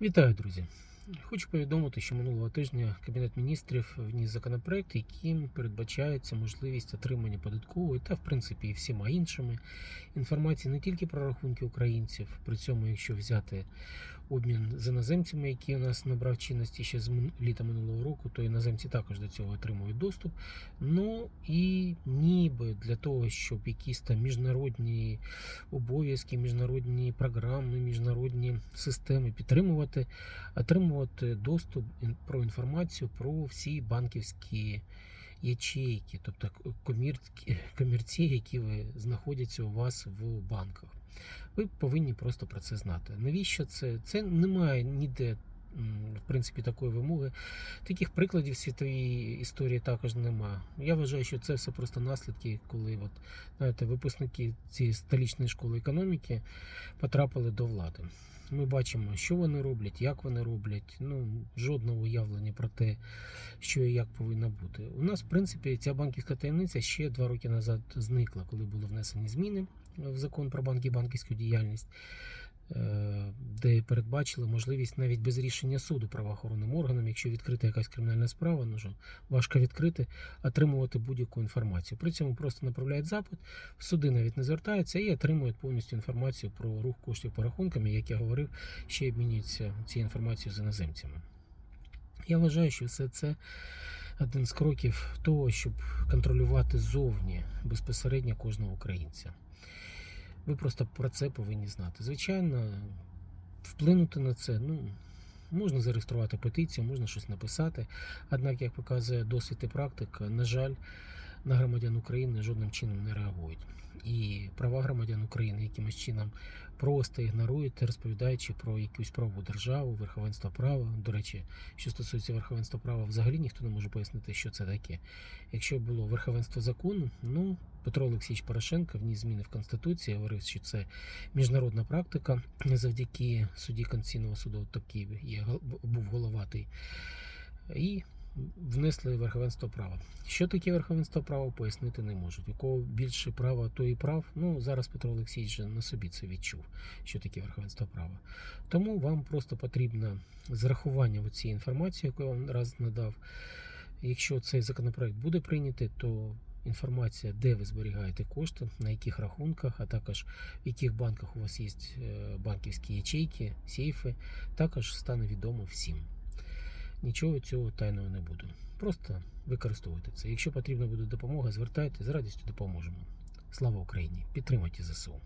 Вітаю, друзі! Хочу повідомити, що минулого тижня Кабінет міністрів вніс законопроект, яким передбачається можливість отримання податкової та, в принципі, і всіма іншими інформації не тільки про рахунки українців. При цьому, якщо взяти обмін з іноземцями, який у нас набрав чинності ще з літа минулого року, то іноземці також до цього отримують доступ. Ну і ніби для того, щоб якісь там міжнародні обов'язки, міжнародні програми, міжнародні системи підтримувати, отримувати доступ про інформацію про всі банківські ячейки, тобто комірці, які ви знаходяться у вас в банках. Ви повинні просто про це знати. Навіщо це? Це немає ніде. В принципі, такої вимоги. Таких прикладів світовій історії також нема. Я вважаю, що це все просто наслідки, коли от, знаєте, випускники цієї столічної школи економіки потрапили до влади. Ми бачимо, що вони роблять, як вони роблять. Ну, жодного уявлення про те, що і як повинно бути. У нас, в принципі, ця банківська таємниця ще два роки назад зникла, коли були внесені зміни в закон про банки і банківську діяльність, де передбачили можливість навіть без рішення суду правоохоронним органам, якщо відкрита якась кримінальна справа, ну що важко відкрити, отримувати будь-яку інформацію. При цьому просто направляють запит, суди навіть не звертаються і отримують повністю інформацію про рух коштів по рахункам, і, як я говорив, ще обмінюються цією інформацією з іноземцями. Я вважаю, що все це один з кроків того, щоб контролювати зовні безпосередньо кожного українця. Ви просто про це повинні знати. Звичайно, вплинути на це, ну. Можна зареєструвати петицію, можна щось написати. Однак, як показує досвід і практика, на жаль, на громадян України жодним чином не реагують. І права громадян України якимось чином просто ігнорують, розповідаючи про якусь правову державу, верховенство права. До речі, що стосується верховенства права, взагалі ніхто не може пояснити, що це таке. Якщо було верховенство закону, ну Петро Олексійович Порошенко вніс зміни в Конституції, говорив, що це міжнародна практика. Завдяки суді Конституційного суду такий є був головатий. І внесли верховенство права. Що таке верховенство права, пояснити не можуть. У кого більше права, то і прав. Ну зараз Петро Олексійович на собі це відчув, що таке верховенство права. Тому вам просто потрібно зрахування цієї інформації, яку я вам раз надав. Якщо цей законопроект буде прийнятий, то інформація, де ви зберігаєте кошти, на яких рахунках, а також в яких банках у вас є е, банківські ячейки, сейфи, також стане відомо всім. Нічого цього тайного не буде. Просто використовуйте це. Якщо потрібна буде допомога, звертайте з радістю допоможемо. Слава Україні! Підтримуйте ЗСУ.